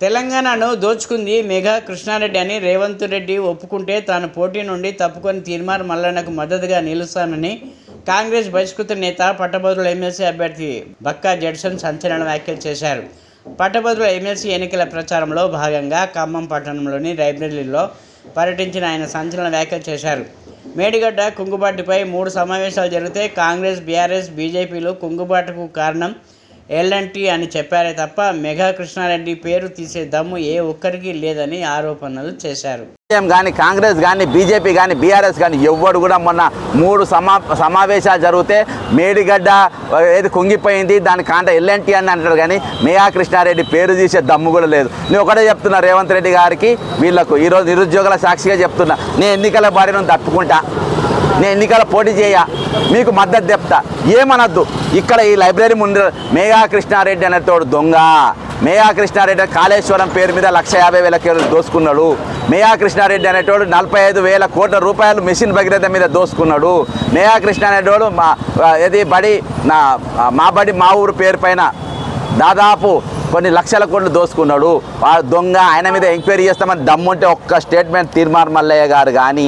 తెలంగాణను దోచుకుంది మెగా కృష్ణారెడ్డి అని రేవంత్ రెడ్డి ఒప్పుకుంటే తాను పోటీ నుండి తప్పుకొని తీర్మార్ మల్లన్నకు మద్దతుగా నిలుస్తానని కాంగ్రెస్ బహిష్కృత నేత పట్టభద్రుల ఎమ్మెల్సీ అభ్యర్థి బక్కా జడ్సన్ సంచలన వ్యాఖ్యలు చేశారు. పట్టభద్రుల ఎమ్మెల్సీ ఎన్నికల ప్రచారంలో భాగంగా ఖమ్మం పట్టణంలోని లైబ్రరీలో పర్యటించిన ఆయన సంచలన వ్యాఖ్యలు చేశారు. మేడిగడ్డ కుంగుబాటుపై మూడు సమావేశాలు జరిగితే కాంగ్రెస్ బీఆర్ఎస్ బీజేపీలు కుంగుబాటుకు కారణం ఎల్ఎన్టీ అని చెప్పారే తప్ప మెగా కృష్ణారెడ్డి పేరు తీసే దమ్ము ఏ ఒక్కరికి లేదని ఆరోపణలు చేశారు. సీఎం కానీ కాంగ్రెస్ కానీ బీజేపీ కానీ బీఆర్ఎస్ కానీ ఎవ్వడు కూడా మొన్న మూడు సమా సమావేశాలు జరిగితే మేడిగడ్డ ఏది కుంగిపోయింది దాని కాంట ఎల్ఎన్టీ అని అంటారు కానీ మేయా కృష్ణారెడ్డి పేరు తీసే దమ్ము కూడా లేదు. నేను ఒకటే చెప్తున్నా రేవంత్ రెడ్డి గారికి వీళ్ళకు ఈరోజు నిరుద్యోగుల సాక్షిగా చెప్తున్నా నేను ఎన్నికల బారిన తప్పుకుంటా. నేను ఎన్నికల పోటీ చేయ మీకు మద్దతు చెప్తా. ఏమనొద్దు. ఇక్కడ ఈ లైబ్రరీ ముందు మేఘా కృష్ణారెడ్డి అనేటోడు దొంగ. మేఘా కృష్ణారెడ్డి కాళేశ్వరం పేరు మీద లక్ష యాభై వేల కేలు దోసుకున్నాడు. మేఘా కృష్ణారెడ్డి అనేటోడు నలభై ఐదు వేల కోట్ల రూపాయలు మిషన్ భగీరథ మీద దోసుకున్నాడు. మేఘా అనేటోడు మా ఇది బడి నా మా బడి మా ఊరు పేరు పైన దాదాపు కొన్ని లక్షల కోట్లు దోసుకున్నాడు. ఆ దొంగ ఆయన మీద ఎంక్వైరీ చేస్తామని దమ్ముంటే ఒక్క స్టేట్మెంట్ తీర్మార్ మల్లయ్య గారు కానీ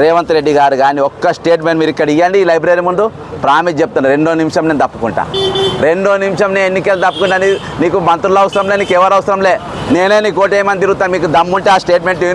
రేవంత్ రెడ్డి గారు కానీ ఒక్క స్టేట్మెంట్ మీరు ఇక్కడ ఇవ్వండి ఈ లైబ్రరీ ముందు. ప్రామిస్ చెప్తాను రెండో నిమిషం నేను తప్పుకుంటా. రెండో నిమిషం నేను ఎన్నికలు తప్పుకుంటా నీకు మంత్రులు అవసరం లే నీకు ఎవరు అవసరం లే. నేనే నీకు ఓటేయమని తిరుగుతాను మీకు దమ్ముంటే ఆ స్టేట్మెంట్